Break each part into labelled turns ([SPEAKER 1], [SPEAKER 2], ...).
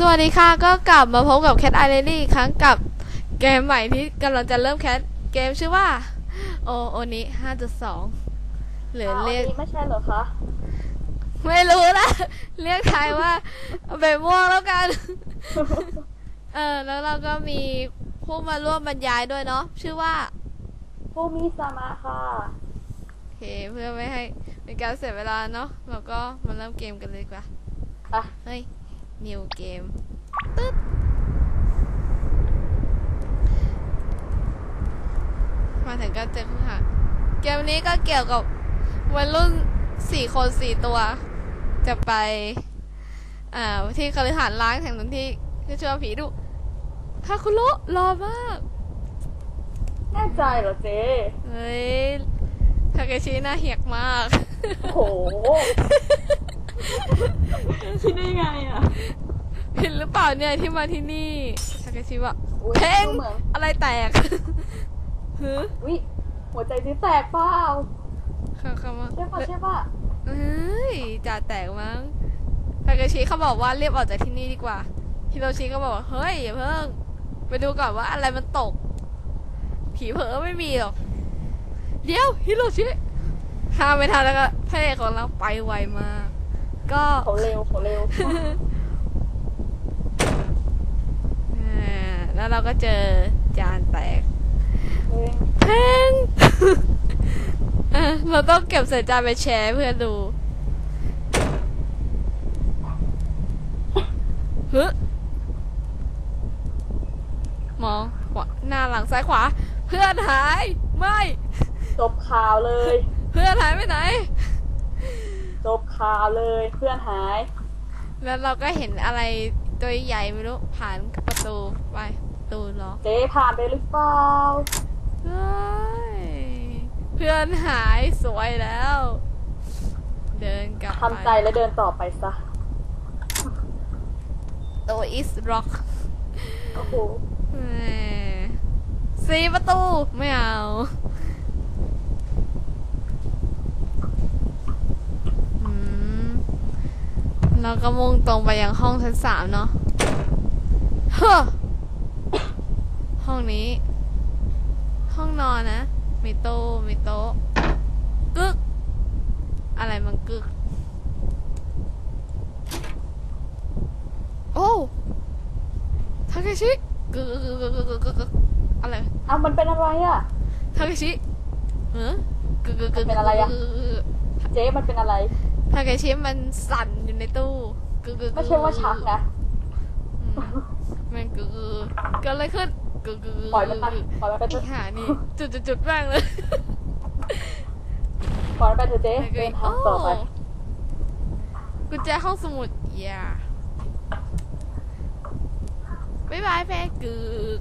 [SPEAKER 1] สวัสดีค่ะก็กลับมาพบกับแคทไอเ d ี่อีกครั้งกับเกมใหม่ที่กำลังจะเริ่มแคทเกมชื่อว่า โอโอนี้5.2หรือ
[SPEAKER 2] อ้าว
[SPEAKER 1] เรียก
[SPEAKER 2] อันนี้ไม่ใช่เหรอคะ
[SPEAKER 1] ไม่รู้ละเรียกไทยว่าเบม่วงแล้วกัน เออแล้วเราก็มีผู้มาร่วมบรรยายด้วยเนาะชื่อว่า
[SPEAKER 2] ฟูมิสามะค่ะ
[SPEAKER 1] โอเคเพื่อไม่ให้เป็นการเสียเวลาเนาะเราก็มาเริ่มเกมกันเลยดีกว่า
[SPEAKER 2] อะ
[SPEAKER 1] เฮ้ย new game ตึ๊ดมาถึงก็เจอคู่หาเกมนี้ก็เกี่ยวกับวัยรุ่นสี่คนสี่ตัว จะไปอ่าที่คฤหาสน์ล้างแห่งหนึ่งที่ที่ชื่อว่าผีดุฮาคุโระรอมาก
[SPEAKER 2] แน่ใจเหรอเจ๊
[SPEAKER 1] เฮ้ยทาเกชิน่าเหียกมาก
[SPEAKER 2] โอ้โห คิดได้ไงอะ
[SPEAKER 1] เห็นหรือเปล่าเนี่ยที่มาที่นี่ทาเกชิว่า
[SPEAKER 2] อุ๊ย
[SPEAKER 1] เพง
[SPEAKER 2] ดูเหมือน
[SPEAKER 1] อะไรแตกฮึ
[SPEAKER 2] วิหัวใจจีแตกเปล่า
[SPEAKER 1] คำคำว่า
[SPEAKER 2] ใช่ปะใช่ปะ
[SPEAKER 1] เฮ้ยจ่าแตกมั้งทาเกชิเขาบอกว่าเรียบออกจากที่นี่ดีกว่าฮิโรชิก็บอกว่าเฮ้ยอย่าเพิ่ง ไปดูก่อนว่าอะไรมันตก ผีเผลอไม่มีหรอก เดี๋ยวฮิโรชิห้ามไม่ทันแล้วก็พระเอกของเราไปไวมาก ก็
[SPEAKER 2] เขาเร็วเขาเร็ว
[SPEAKER 1] อ่าแล้วเราก็เจอจานแตก
[SPEAKER 2] เฮ้ย
[SPEAKER 1] แพงอะเราต้องเก็บใส่จานไปแชร์เพื่อดูฮึมองขวาหน้าหลังซ้ายขวา เพื่อนหาย ไม่
[SPEAKER 2] จบข่าวเลย
[SPEAKER 1] เพื่อนหายไปไหน
[SPEAKER 2] จบข่าวเลยเพื่อนหาย
[SPEAKER 1] แล้วเราก็เห็นอะไรตัวใหญ่ไม่รู้ผ่านประตูไปประตูล็อก
[SPEAKER 2] เจ๊ผ่านไปหรือเปล่า
[SPEAKER 1] เฮ้ยเพื่อนหายสวยแล้ว เดินกลับไป
[SPEAKER 2] ทำใจแล้วเดินต่อไปซะ
[SPEAKER 1] ตัวอิสร็อก
[SPEAKER 2] โอ้โห
[SPEAKER 1] สีประตู ไม่เอา อืม เราก็มุ่งตรงไปยังห้องชั้นสามเนาะเฮ้อห้องนี้ ห้องนอนนะ มีโต๊ะมีโต๊ะกึก อะไรมันกึก โอ้ทาเคชิกึกกึกกึกกึกกึกกึกกึกอะไร
[SPEAKER 2] อ้าวมันเป็นอะไรอะ
[SPEAKER 1] ทาเคชิเออกึกกึกกึก
[SPEAKER 2] มันเป็นอะไรอะ
[SPEAKER 1] กึกกึกกึก
[SPEAKER 2] เจ๊มันเป็นอะไร
[SPEAKER 1] ทาเคชิมันสั่นอยู่ในตู้กึกกึก
[SPEAKER 2] ไม่ใช่ว่าชักนะ
[SPEAKER 1] อืมมันกึกกึกเกิดอะไรขึ้นกึกกึกกึก
[SPEAKER 2] ปล่อยมันไปปล่อยมันไปเถ
[SPEAKER 1] อ้
[SPEAKER 2] อะ
[SPEAKER 1] หานี่ จุดจุดจุดแม่งเลย
[SPEAKER 2] ปล่อยมันไปเถอะเจ๊เดินทางต่อไป
[SPEAKER 1] กุญแจห้องสมุดอย่าบ๊ายบายแม่กึก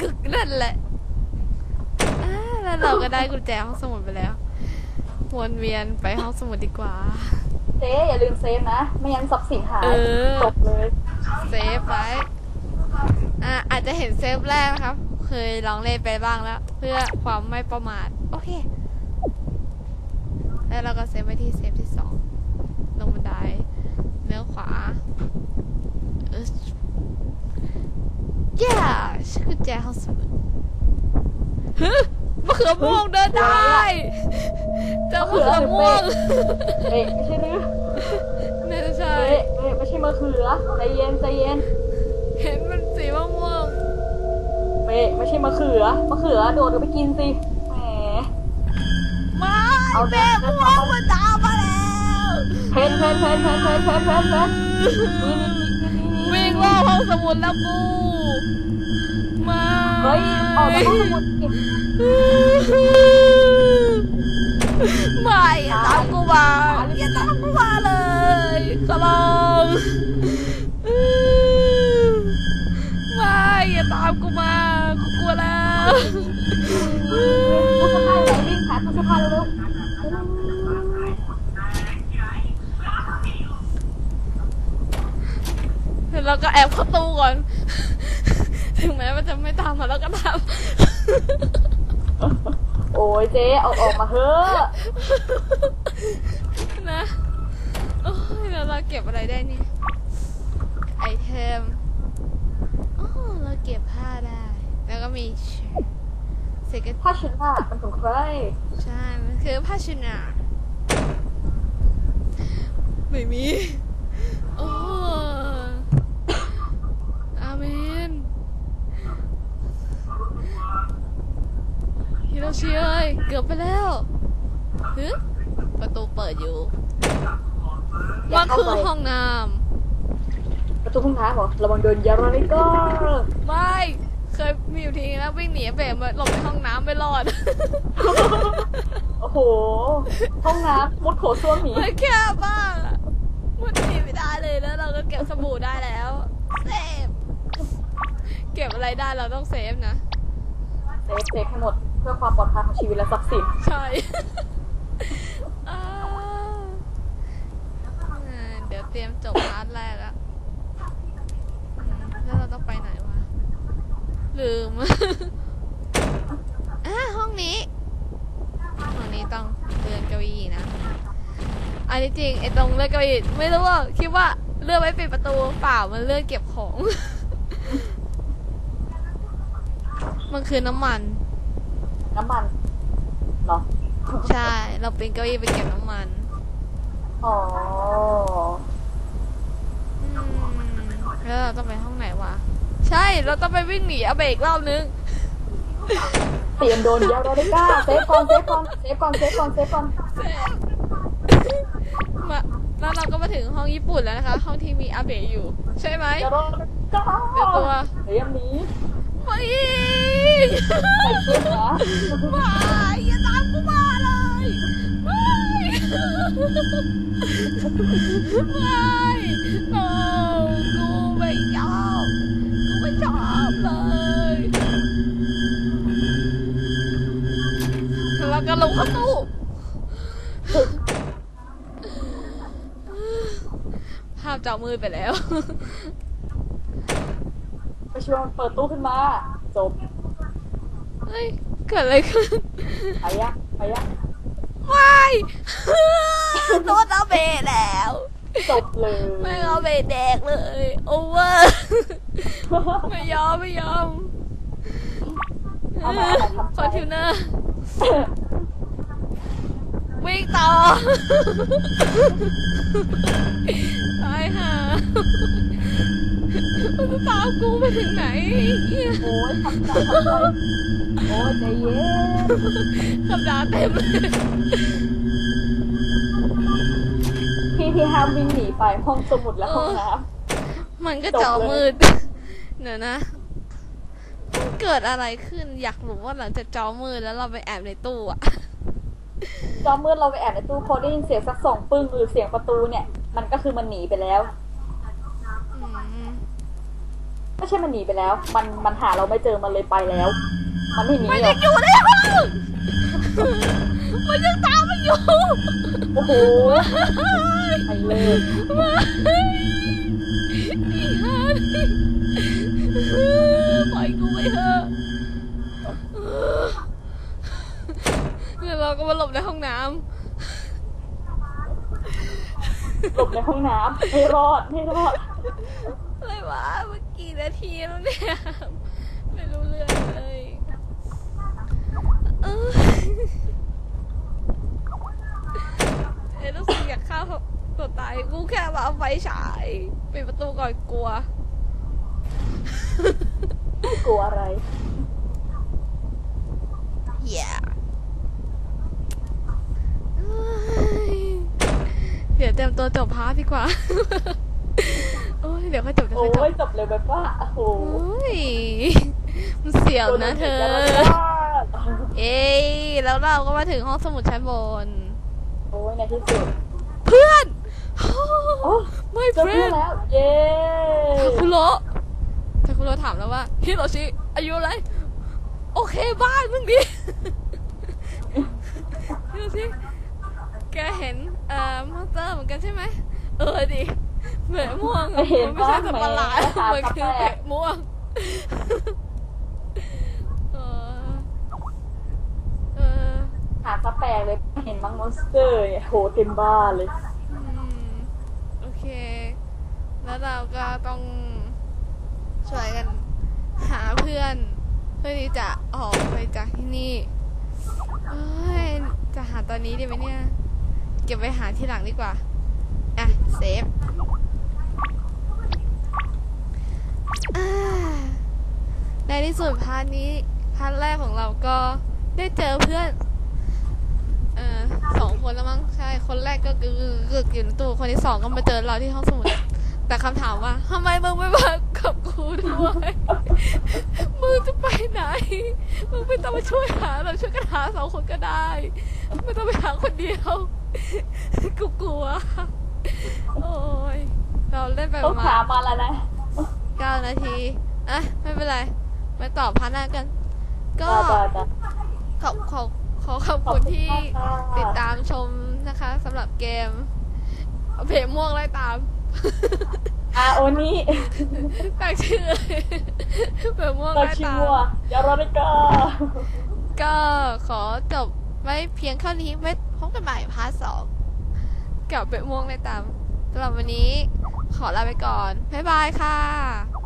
[SPEAKER 1] กึกนั่นแหละอ่าแล้วเราก็ได้กุญแจห้องสมุดไปแล้ว วนเวียนไปห้องสมุดดีกว่า
[SPEAKER 2] เจ๊อย่าลืมเซฟนะ ไม่งั้นทรัพย์สินหาย
[SPEAKER 1] เออ
[SPEAKER 2] จบเลย
[SPEAKER 1] เซฟไว้ อะอาจจะเห็นเซฟแรกนะครับ เคยลองเล่นไปบ้างแล้ว เพื่อความไม่ประมาท โอเค แล้วเราก็เซฟไว้ที่เซฟที่สองลงบันไดเลี้ยวขวาเออแย่ชื่อกุญแจห้องสมุดฮึมะเขือม่วงเดินได้เจอมะเขือม่วง
[SPEAKER 2] เอ๊ะไม่ใช่หรือ ม่ใช่มะเขือใจเย็นใจเย็น
[SPEAKER 1] เห็นมันสีม่วง
[SPEAKER 2] เอ๊ะไม่ใช่มะเขือมะเขือโดดกันไปกินสิแหม
[SPEAKER 1] ๆไม่
[SPEAKER 2] เอา
[SPEAKER 1] แม่ม่วงมันตามมาแล้ว
[SPEAKER 2] เพนเพนเพนเพนเพนเพนเพนเพนนี่นี่นี่นี่
[SPEAKER 1] วิ่งรอบห้องสมุดแล้วกูมา
[SPEAKER 2] เฮ้ยออกจากห้องสมุดสิ
[SPEAKER 1] ไม่อย่าตามกูมาอย่าตามกูมาเลย ขอร้องไม่อย่าตามกูมากูกลัวแล้ว
[SPEAKER 2] ตู้เสื้อผ้าอยู่ไหนวิ่งหาตู้เสื้อผ้าเร็ว
[SPEAKER 1] เดี๋ยวเราก็แอบเข้าตู้ก่อน ถึงแม้มันจะไม่ตามมาแล้วก็ตาม
[SPEAKER 2] โอ้ยเจ๊เอาออกมาเถอะ
[SPEAKER 1] นะโอ้ยแล้ว เราเก็บอะไรได้นี่ไอเทมเราเก็บผ้าได้ แล้วก็มีเสก
[SPEAKER 2] ผ้าชุดหน้ามันของใคร
[SPEAKER 1] ใช่มันคือผ้าชุนาไม่มีโอ้อาเมนฮิโรชิเอ้ยเกือบไปแล้วฮึประตูเปิดอยู่ มันคือห้องน้
[SPEAKER 2] ประตูห้องน้ำเหรอระวังโดนยาราลิก็ำ
[SPEAKER 1] ไม่เคยมีอยู่ทีนึงนะวิ่งหนีเบะมาหลบในห้องน้ำไม่รอด
[SPEAKER 2] โอ้โห ห้องน้ำมุดโถส้วมหนี
[SPEAKER 1] มันแคบมากอะมันหนีไม่ได้เลยแล้วเราก็เก็บสบู่ได้แล้วเซฟเก็บอะไรได้เราต้องเซฟนะ
[SPEAKER 2] เซฟเซฟให้หมดเพื่อความปลอดภัยของชีวิตและทรัพย์สิน
[SPEAKER 1] ใช่ อ่าอ่า เดี๋ยวเตรียมจบพาร์ทแรกอะอืมแล้วเราต้องไปไหนวะ ลืม อ่าห้องนี้ ห้องนี้ต้องเลื่อนเก้าอี้นะ อันนี้จริงไอ้ตรงเลื่อนเก้าอี้ไม่รู้ว่าคิดว่าเลื่อนไว้ปิดประตูเปล่ามันเลื่อนเก็บของ มันคือน้ำมัน
[SPEAKER 2] น้ำมันเหรอ
[SPEAKER 1] ใช่ เราปีนเก้าอี้ไปเก็บน้ำมัน
[SPEAKER 2] อ๋อ
[SPEAKER 1] อืม แล้วเราต้องไปห้องไหนวะ ใช่ เราต้องไปวิ่งหนีอาเบะอีกรอบนึง
[SPEAKER 2] เตรียมโดนยาราลิก้าเซฟก่อนเซฟก่อนเซฟก่อนเซฟก่อนเซฟก่อน
[SPEAKER 1] มาแล้วเราก็มาถึงห้องญี่ปุ่นแล้วนะคะ ห้องที่มีอาเบะอยู่ ใช่ไหม
[SPEAKER 2] ยาราลิก้า
[SPEAKER 1] เดี๋ยวตัว
[SPEAKER 2] เตรียมหนี
[SPEAKER 1] ไม่
[SPEAKER 2] ใส่ชุดนะ
[SPEAKER 1] ไม่อย่าตามกูมาเลยไม่ไม่โอ้ แล้วก็ลงเข้าตู้ภาพจอมืดไปแล้ว
[SPEAKER 2] ไปชวนเปิดตู้ขึ้นมา จบ
[SPEAKER 1] เฮ้ยเกิดอะไรขึ้น
[SPEAKER 2] ไปยะไปยะ
[SPEAKER 1] ไม่โดนเอาเบะแล้ว
[SPEAKER 2] จบเลย
[SPEAKER 1] ไม่เอาเบะแดกเลย โอเวอร์ไม่ยอมไม่ยอม
[SPEAKER 2] เอามาเอามาทำ
[SPEAKER 1] คอนทิวเนอร์ วิ่งต่อตายห่ามันจะตามกูไปถึงไหนเหี้ย
[SPEAKER 2] โอ้ยทำใจทำใจโอ้ยใจเย็น
[SPEAKER 1] คำด่าเต็มเลย
[SPEAKER 2] พี่ที่ห้ามวิ่งหนีไปห้องสมุดและห้องน้
[SPEAKER 1] มันก็จอมืดเดี๋ยวนะมันเกิดอะไรขึ้นอยากรู้ว่าหลังจากจอมืดแล้วเราไปแอบในตู้อะำ
[SPEAKER 2] จอมืดเราไปแอบในตู้พอได้ยินเสียงสักสองปึ้งหรือเสียงประตูเนี่ย มันก็คือมันหนีไปแล้ว
[SPEAKER 1] อืม
[SPEAKER 2] ไม่ใช่มันหนีไปแล้ว มันมันหาเราไม่เจอมันเลยไปแล้ว มันไม่หนี
[SPEAKER 1] มัน
[SPEAKER 2] หร
[SPEAKER 1] ยั
[SPEAKER 2] อก
[SPEAKER 1] งอยู่ในห้องมันยังตามมันอยู่
[SPEAKER 2] โอ้โหไปเลย
[SPEAKER 1] อีห่านี่ปล่อยกูไปเถอะเดี๋ยวเราก็ มาหลบในห้องน้
[SPEAKER 2] หลบในห้องน้ำไม่รอดไม่รอดำ
[SPEAKER 1] อะไรวะเมื่อกี่นาทีแล้วเนี่ยไม่รู้เรื่องเลยเออเอ้ยรู้สึกอยากฆ่าตัวตายกูแค่มาเอาไฟฉายปิดประตูก่อนกลัว
[SPEAKER 2] ไม่กลัวอะไร
[SPEAKER 1] Yeah เอ้ยเดี๋ยวเตรียมตัวจบพาร์ทดีกว่า โอ้ยเดี๋ยวค่อยจบเดี๋ยว
[SPEAKER 2] โอ้
[SPEAKER 1] ค่อยจบ
[SPEAKER 2] ยจบเลยแบบว่าโอ้โห
[SPEAKER 1] โอ้ยมันเสียวนะเธอ เอ้ยแล้วเราก็มาถึงห้องสมุดชั้นบน
[SPEAKER 2] โอ้ยในที่สุด
[SPEAKER 1] เพื่อน
[SPEAKER 2] โอ้
[SPEAKER 1] ไม่
[SPEAKER 2] เจอ
[SPEAKER 1] เพื่
[SPEAKER 2] เพื่
[SPEAKER 1] อ
[SPEAKER 2] อนนแล้วเย้
[SPEAKER 1] ทาคุโระทาคุโระถามแล้วว่าฮิโรชิอายุอะไรโอเคบ้านมึงดิฮิโรชิ แกเห็นเอ่อมอนสเตอร์เหมือนกันใช่ไหมเออดิแหมม่วงอะมันไม่ใช่สัตว์ประหลาดมันคือแหมม่วงเออเออ
[SPEAKER 2] หาซะแปลกเลยเห็นมังมอนสเตอร์เนี่ยโหเต็มบ้านเลย
[SPEAKER 1] อืมโอเค แล้วเราก็ต้องช่วยกัน หาเพื่อนพื่อนเพื่อที่จะออกไปจากที่นี่เอ้ยจะหาตอนนี้ดีไหมเนี่ยเก็บไว้หาที่หลังดีกว่า อะ เซฟในที่สุดพาร์ทนี้พาร์ทแรกของเราก็ได้เจอเพื่อน เออสองคนแล้วมั้งใช่ คนแรกก็กึกกึกกึกอยู่ในตู้คนที่สองก็มาเจอเราที่ห้องสมุด แต่คำถามว่าทำไมมึงไม่มากับกูด้วย มึงจะไปไหน มึงไม่ต้องมาช่วยหาเราช่วยกันหาสองคนก็ได้ ไม่ต้องไปหาคนเดียว กูกลัว โอ้ย เราเล่นไปป
[SPEAKER 2] ต้อง
[SPEAKER 1] ระมา
[SPEAKER 2] ถาม
[SPEAKER 1] ณ
[SPEAKER 2] มาแล้วนะ
[SPEAKER 1] เก้านาทีอะไม่เป็นไร ไปตอบพาร์ทหน้ากัน ก็
[SPEAKER 2] ต่อต่อ
[SPEAKER 1] ขอบขอบขอขอบคุณที่ติดตามชมนะคะสำหรับเกมเพจม่วงไล่ตาม
[SPEAKER 2] อาโอนี่
[SPEAKER 1] ตั้งชื่อเลยเพจม่วง
[SPEAKER 2] เรา
[SPEAKER 1] ไล่
[SPEAKER 2] ชิ
[SPEAKER 1] ตาม
[SPEAKER 2] วัวเดี๋ยวเราได้ก็
[SPEAKER 1] ก็ขอจบไว้เพียงเท่านี้ไว้ พบกันใหม่พาร์ทสองกับเพจม่วงในตามสำหรับวันนี้ขอลาไปก่อน บ๊ายบายค่ะ